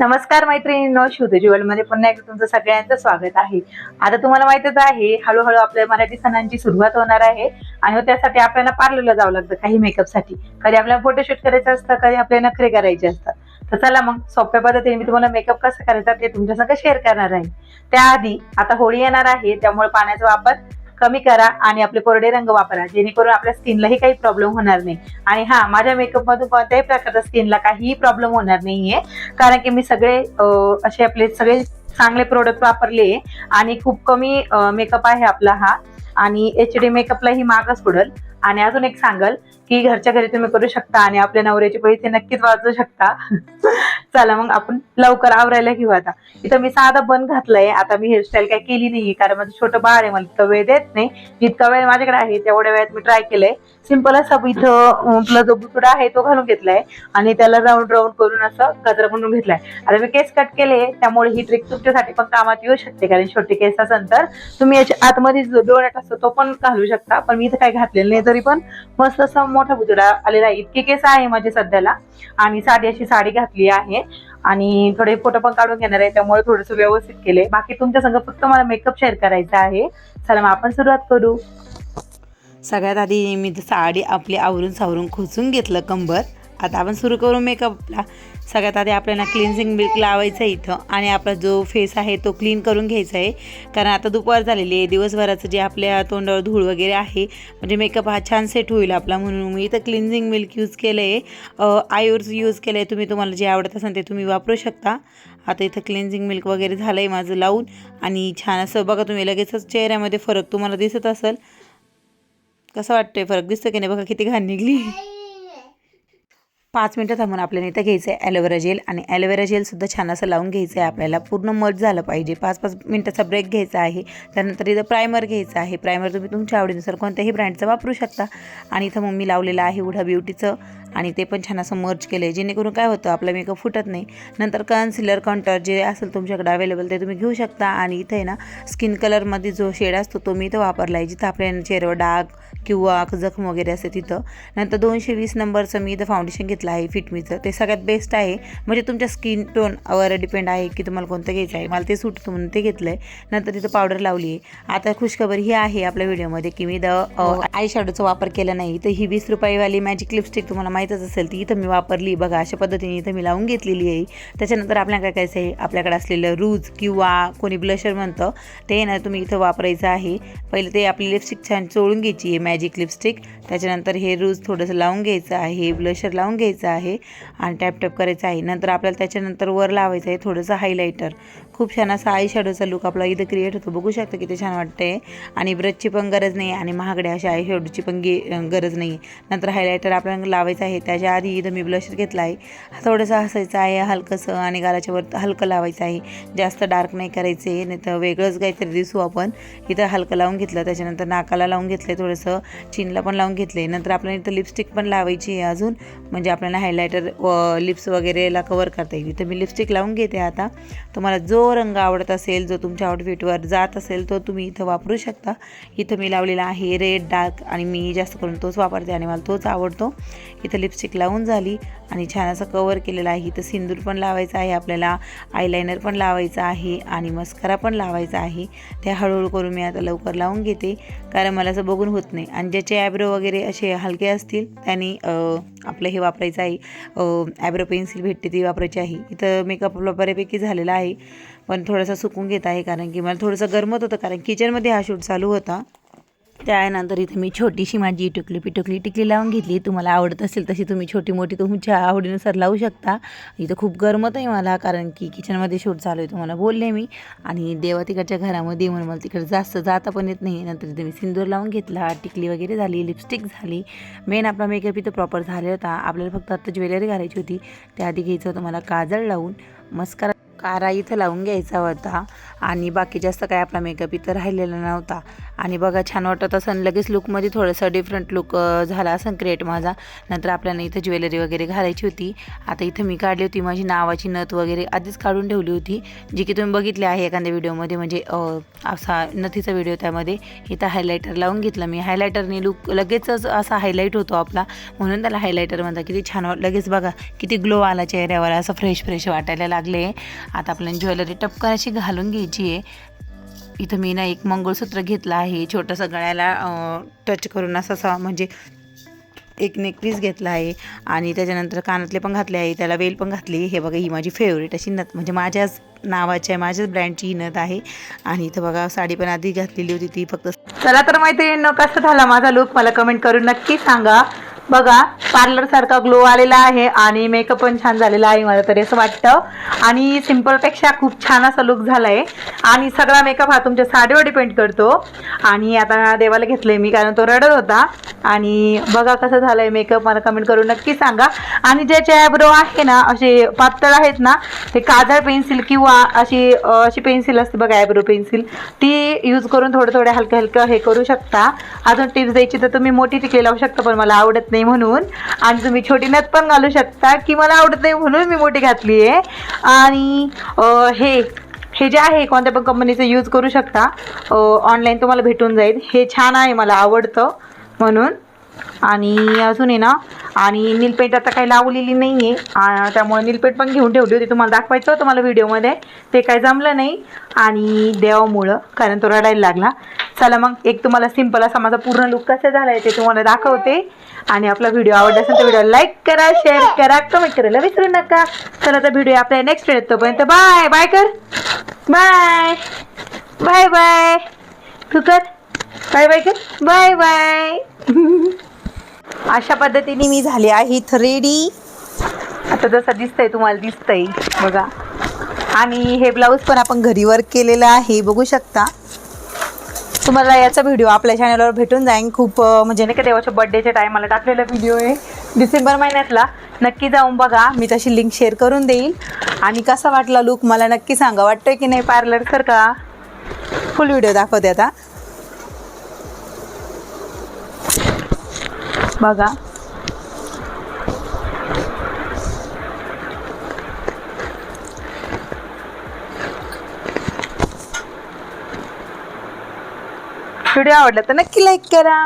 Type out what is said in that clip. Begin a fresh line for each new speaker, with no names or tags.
नमस्कार मैत्रिणींनो शुद्धमध्ये पुन्हा एकदा तुमचं सगळ्यांचं स्वागत आहे. आता तुम्हाला माहितच आहे हळूहळू आपल्या मराठी सणांची सुरुवात होणार आहे आणि हो त्यासाठी आपल्याला पार्लरला जावं लागतं काही मेकअपसाठी. कधी आपल्याला फोटोशूट करायचं असतं कधी आपल्याला नखरे करायचे असतात. तर चला मग सोप्या पद्धतीने मी तुम्हाला मेकअप कसं करायचा ते तुमच्या संग शेअर करणार आहे. त्याआधी आता होळी येणार आहे त्यामुळे पाण्याचा वापर कमी करा आणि आपले कोरडे रंग वापरा. जेणेकरून आपल्या स्किनलाही काही प्रॉब्लेम होणार नाही. आणि हा माझ्या मेकअप मधून कोणत्याही प्रकारचा स्किनला काहीही प्रॉब्लेम होणार नाहीये. कारण की मी सगळे असे आपले सगळे चांगले प्रोडक्ट वापरले आणि खूप कमी मेकअप आहे आपला हा. आणि एच डी मेकअपलाही मागच पडेल आणि अजून एक सांगल की घरच्या घरी तुम्ही करू शकता आणि आपल्या नवऱ्याचे पैसे नक्कीच वाचू शकता. चला मग आपण लवकर आवरायला घेऊ आता. इथं मी साधा बन घातलंय. आता मी हेअरस्टाईल काय केली नाही कारण माझं छोटं बाळ आहे मला इतका वेळ देत नाही. जितका वेळ माझ्याकडे आहे तेवढ्या वेळात मी ट्राय केलंय. सिंपल असा इथं आपला जो बुतुडा आहे तो घालून घेतलाय. आणि त्याला राऊंड राऊंड करून असं गजरा बनवून घेतलाय. आता मी केस कट केले त्यामुळे ही ट्रिक तुमच्यासाठी पण कामात येऊ शकते कारण छोटे केस असेल तर तुम्ही याच्या आतमध्ये जो डोळ्यात असतो तो पण घालू शकता. पण मी इथं काय घातलेलं नाही तरी पण मस्त असं मोठा बुजडा आलेला आहे. इतके केस आहे माझे सध्याला. आणि साधी अशी साडी घातली आहे. आणि थोडे फोटो पण काढून घेणार आहे. त्यामुळे थोडंसं व्यवस्थित केले बाकी तुमच्या संग फक्त मला मेकअप शेअर करायचा आहे. चला मग आपण सुरुवात करू.
सगळ्यात आधी मी साडी आपली आवरून सावरून खोचून घेतलं कंबर. आता आपण सुरू करू मेकअपला सगळ्यात आधी आपल्याला क्लिन्झिंग मिल्क लावायचं आहे इथं. आणि आपला जो फेस आहे तो क्लीन करून घ्यायचा आहे. कारण आता दुपार झालेली आहे. दिवसभराचं जे आपल्या तोंडावर धूळ वगैरे आहे म्हणजे मेकअप हा छान सेट होईल आपला म्हणून मी इथं क्लिन्झिंग मिल्क यूज केलं आहे आयुर्स यूज केलं आहे तुम्ही तुम्हाला जे आवडत असेल ते तुम्ही वापरू शकता. आता इथं क्लिन्झिंग मिल्क वगैरे झालं आहे माझं लावून. आणि छान असं बघा तुम्ही लगेचच चेहऱ्यामध्ये फरक तुम्हाला दिसत असेल. कसं वाटतंय? फरक दिसतं की नाही? बघा किती घाण निघली. पाच मिनटं थांबून आपल्याला इथं घ्यायचं आहे ॲलोवेरा जेल आणि ॲलोवेरा जेलसुद्धा छान असं लावून घ्यायचं आहे आपल्याला. पूर्ण मट झालं पाहिजे. पाच पाच मिनटाचा ब्रेक घ्यायचा आहे. त्यानंतर इथं प्रायमर घ्यायचं आहे. प्रायमर तुम्ही तुमच्या आवडीनुसार कोणत्याही ब्रँडचं वापरू शकता. आणि इथं मग मी लावलेलं आहे उडा ब्युटीचं आणि ते पण छान असं मर्च केलं आहे जेणेकरून काय होतं आपला मेकअप फुटत नाही. नंतर कन्सिलर कॉन्टर जे असेल तुमच्याकडे अवेलेबल ते तुम्ही घेऊ शकता. आणि इथं आहे ना स्किन कलरमध्ये जो शेड असतो तो मी इथं वापरला आहे जिथं आपल्या चेहऱ्यावर डाग किंवा जखम वगैरे असते तिथं. नंतर दोनशे वीस नंबरचं मी इथं फाउंडेशन घेतलं आहे फिटमीचं ते सगळ्यात बेस्ट आहे. म्हणजे तुमच्या स्किन टोनवर डिपेंड आहे की तुम्हाला कोणतं घ्यायचं आहे. मला ते सूट होतं म्हणून ते घेतलं आहे नंतर तिथं पावडर लावली आहे आता खुशखबर ही आहे आपल्या व्हिडिओमध्ये की मी द आय शॅडोचा वापर केला नाही. तर ही वीस रुपयेवाली मॅजिक लिपस्टिक तुम्हाला माहीतच असेल ती इथं मी वापरली. बघा अशा पद्धतीने इथं मी लावून घेतलेली आहे. त्याच्यानंतर आपल्या काय करायचं आहे? आपल्याकडे असलेलं रूज किंवा कोणी ब्लशर म्हणतं ते ना तुम्ही इथं वापरायचं आहे. पहिले ते आपली लिपस्टिक छान चोळून घ्यायची आहे मॅजिक लिपस्टिक त्याच्यानंतर हे रूज थोडंसं लावून घ्यायचं आहे ब्लशर लावून घ्यायचं आहे आणि टॅप टॅप करायचं आहे. नंतर आपल्याला त्याच्यानंतर वर लावायचं आहे थोडंसं हायलायटर खूप छान असा आय शॅडोचा लुक आपला इथं क्रिएट होतो. बघू शकता किती छान वाटते आणि ब्रशची पण गरज नाही आणि महागड्या अशा आय शॅडोची पण गे गरज नाही. नंतर हायलायटर आपल्याला लावायचं आहे. त्याच्या आधी इथं मी ब्लशर घेतला आहे. थोडंसं हसायचं आहे हलकंसं आणि गालाच्या वर हलकं लावायचं आहे. जास्त डार्क नाही करायचं. आहे नाही तर वेगळंच काहीतरी दिसू आपण. इथं हलकं लावून घेतलं. त्याच्यानंतर नाकाला लावून घेतलं थोडंसं. चिनला पण लावून घेतले नंतर आपल्याला इथं लिपस्टिक पण लावायची आहे अजून. म्हणजे आपल्याला हायलायटर लिप्स वगैरेला कवर करता येईल. इथं मी लिपस्टिक लावून घेते आता. तुम्हाला जो रंग आवडत असेल जो तुमच्या आउटफिटवर जात असेल तो तुम्ही इथं वापरू शकता. इथं मी लावलेला आहे रेड डार्क आणि मी जास्त करून तोच वापरते आणि मला तोच आवडतो. इथं लिपस्टिक लावून झाली आणि छान असं कवर केलेलं आहे. इथं सिंदूर पण लावायचं आहे आपल्याला आयलायनर पण लावायचा आहे आणि मस्करा पण लावायचा आहे. ते हळूहळू करून मी आता लवकर लावून घेते कारण मला असं बघून होत नाही. आणि ज्याचे ॲब्रो वगैरे असे हलके असतील त्यांनी आपलं हे वापरायचं आहे. ॲब्रो पेन्सिल भेटते ती वापरायची आहे. इथं मेकअप बऱ्यापैकी झालेला आहे. पण थोडंसं सुकून घेत आहे कारण की मला थोडंसं गरमत होतं कारण किचनमध्ये हा शूट चालू होता. त्यानंतर इथे मी छोटीशी माझी टुकली पिटुकली टिकली लावून घेतली. तुम्हाला आवडत असेल तशी तुम्ही छोटी मोठी तुमच्या आवडीनुसार लावू शकता. इथं खूप गरमत आहे मला कारण की किचनमध्ये शूट चालू आहे तुम्हाला बोलले मी. आणि देवा तिकडच्या घरामध्ये म्हणून मला तिकडे जास्त जाता पण येत नाही. नंतर इथे मी सिंदूर लावून घेतला. टिकली वगैरे झाली लिपस्टिक झाली. मेन आपला मेकअप इथं प्रॉपर झाला होता. आपल्याला फक्त आत्ता ज्वेलरी घालायची होती. त्याआधी घ्यायचं होतं मला काजळ लावून. मस्कारा कारा इथं लावून घ्यायचा होता. आणि बाकी जास्त काय आपला मेकअप इथं राहिलेला नव्हता. आणि बघा छान वाटत असं. लगेच लुकमध्ये थोडंसं डिफरंट लुक झाला असं क्रिएट माझा. नंतर आपल्याला इथं ज्वेलरी वगैरे घालायची होती. आता इथं मी काढली होती माझी नावाची नथ वगैरे आधीच काढून ठेवली होती. जी की तुम्ही बघितली आहे एखाद्या व्हिडिओमध्ये म्हणजे असा नथीचा व्हिडिओ त्यामध्ये. इथं हायलायटर लावून घेतलं मी. हायलायटरने लुक लगेचच असा हायलाईट होतो आपला. म्हणून त्याला हायलायटर म्हणतात. किती छान वाट लगेच बघा किती ग्लो आला चेहऱ्यावर. असं फ्रेश फ्रेश वाटायला लागले. आता आपल्याला ज्वेलरी टपकन अशी घालून घ्यायची आहे. इथं मी ना एक मंगळसूत्र घेतलं आहे. छोटंसं गळ्याला टच करून असं असा म्हणजे एक नेकपीस घेतला आहे. आणि त्याच्यानंतर कानातले पण घातले आहे. त्याला वेल पण घातली हे बघा ही माझी फेवरेट अशी नथ म्हणजे माझ्याच नावाची आहे. माझ्याच ब्रँडची ही नथ आहे. आणि इथं बघा साडी पण आधी घातलेली होती. ती फक्त
चला तर माहिती कसं झाला माझा लुक मला कमेंट करून नक्की सांगा. बघा पार्लर सारखा ग्लो आलेला आहे आणि मेकअप पण छान झालेला आहे मला तरी असं वाटतं. आणि सिम्पलपेक्षा खूप छान असा लुक झाला आहे आणि सगळा मेकअप हा तुमच्या साडीवर डिपेंड करतो. आणि आता देवाला घेतलंय मी कारण तो रडत होता. आणि बघा कसं झालंय मेकअप मला कमेंट करून नक्की सांगा. आणि ज्याचे ॲब्रो आहे ना असे पातळ आहेत ना ते काजळ पेन्सिल किंवा अशी अशी पेन्सिल असते बघा ॲब्रो पेन्सिल ती यूज करून थोडं थोडं हलकं हलकं हे करू शकता. अजून टिप्स द्यायची तर तुम्ही मोठी टिकली लावू शकता पण मला आवडत नाही. म्हणून. आणि तुम्ही छोटी नथ पण घालू शकता की मला आवडत नाही म्हणून मी मोठी घातली आहे. आणि हे हे जे आहे कोणत्या पण कंपनीचं यूज करू शकता. ऑनलाईन तुम्हाला भेटून जाईल. हे छान आहे मला आवडतं म्हणून. आणि अजून आहे ना आणि नीलपेंट आता काही लावलेली नाही आहे त्यामुळे नीलपेंट पण घेऊन ठेवली होती. तुम्हाला दाखवायचं होतं मला व्हिडिओमध्ये. ते काही जमलं नाही. आणि देवामुळं कारण तो रडायला लागला. चला मग एक तुम्हाला सिंपल असा माझा पूर्ण लुक कसा झाला आहे ते तुम्हाला दाखवते. आणि आपला व्हिडिओ आवडला असेल तर व्हिडिओ लाईक करा शेअर करा कमेंट करायला विसरू नका. चला तर व्हिडिओ आपल्या नेक्स्ट येतो तोपर्यंत बाय बाय कर. बाय बाय बाय तू कर. बाय बाय कर. बाय बाय अशा पद्धतीने मी झाले आहे इथं रेडी आता जसं दिसतंय तुम्हाला दिसतंय. बघा. आणि हे ब्लाऊज पण आपण घरी वर्क केलेलं आहे बघू शकता. तुम्हाला याचा व्हिडिओ आपल्या चॅनलवर भेटून जाईन. खूप म्हणजे नाही का देवाच्या बड्डेच्या टायमाला टाकलेला व्हिडिओ आहे. डिसेंबर महिन्यातला. नक्की जाऊन बघा. मी तशी लिंक शेअर करून देईल. आणि कसा वाटला लुक मला नक्की सांगा. वाटतंय की नाही पार्लर सर का? फुल व्हिडिओ दाखवते आता. बघा. व्हिडिओ आवडला तर नक्की लाईक करा.